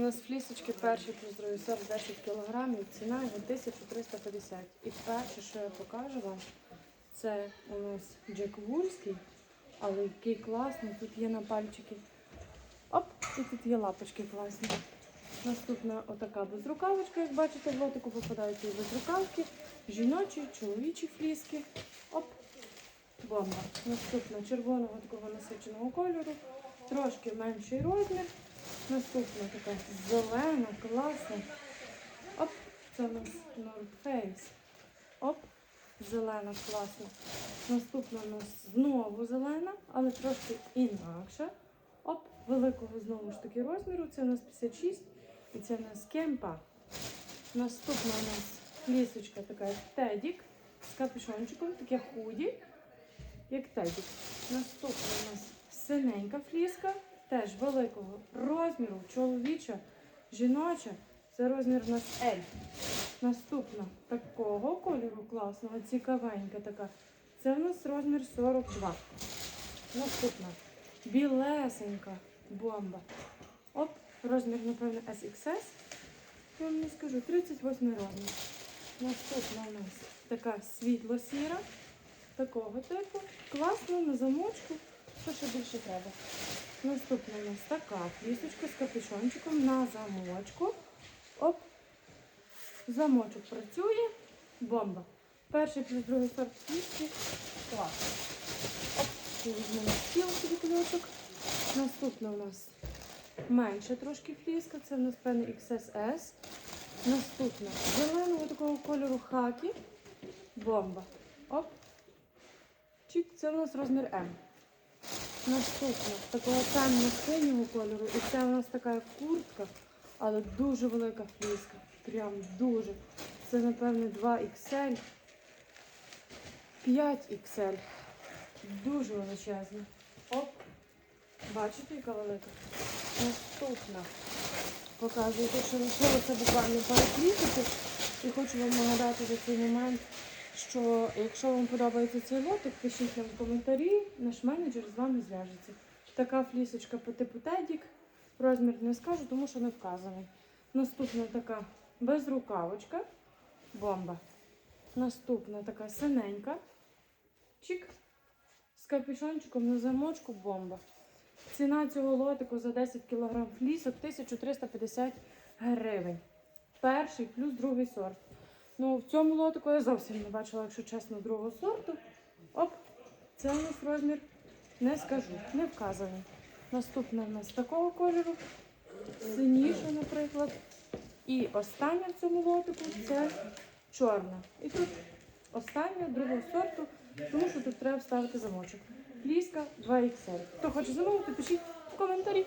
У нас флісочки перші плюс другий сорт 10 кілограмів, ціна його 1350. І перше, що я покажу вам, це у нас Джек Вурський, але який класний, тут є на пальчики. Оп, і тут є лапочки класні. Наступна отака безрукавочка, як бачите, в лотику попадають і безрукавки, жіночі, чоловічі фліски. Оп, бомба. Наступна червоного такого насиченого кольору, трошки менший розмір. Наступна така зелена, класна. Оп, це у нас North Face. Оп, зелена, класна. Наступна у нас знову зелена, але трошки інакша. Оп, великого знову ж таки розміру. Це у нас 56 і це у нас кемпа. Наступна у нас лісочка така як тедік з капюшончиком, таке худі, як тедік. Наступна у нас синенька фліска, теж великого розміру, чоловіча, жіноча. Це розмір у нас L. Наступна такого кольору класного, цікавенька така. Це у нас розмір 42. Наступна білесенька бомба. Оп, розмір, напевно, SXS. Я вам не скажу, 38 розмір. Наступна у нас така світло-сіра, такого типу. Класно на замочку. Що ще більше треба? Наступна у нас така флісочка з капюшончиком на замочку. Оп. Замочок працює. Бомба. Перший плюс другий сорт фліски. Клас. Оп. Візьмемо стіл собі кульочок. Наступна у нас менша трошки фліска. Це у нас певний XSS. Наступна зеленого такого кольору хакі. Бомба. Оп. Чик, це у нас розмір М. Наступна такого темно-синього кольору. І це у нас така куртка, але дуже велика фліска. Прям дуже. Це, напевне, 2XL. 5XL. Дуже величезна. Оп. Бачите, яка велика? Наступна. Показую, що лишилося буквально пару флісиків. І хочу вам нагадати за цей момент, що якщо вам подобається цей лотик, пишіть нам в коментарі, наш менеджер з вами зв'яжеться. Така флісочка по типу Тедік. Розмір не скажу, тому що не вказаний. Наступна така безрукавочка. Бомба. Наступна така синенька. Чик. З капюшончиком на замочку бомба. Ціна цього лотику за 10 кг флісок 1350 гривень. Перший плюс другий сорт. Ну, в цьому лотику я зовсім не бачила, якщо чесно, другого сорту. Оп, це у нас розмір не скажу, не вказаний. Наступна у нас такого кольору, синіша, наприклад. І остання в цьому лотику це чорна. І тут остання другого сорту, тому що тут треба вставити замочок. Фліска 2XL. Хто хоче замовити, пишіть в коментарі.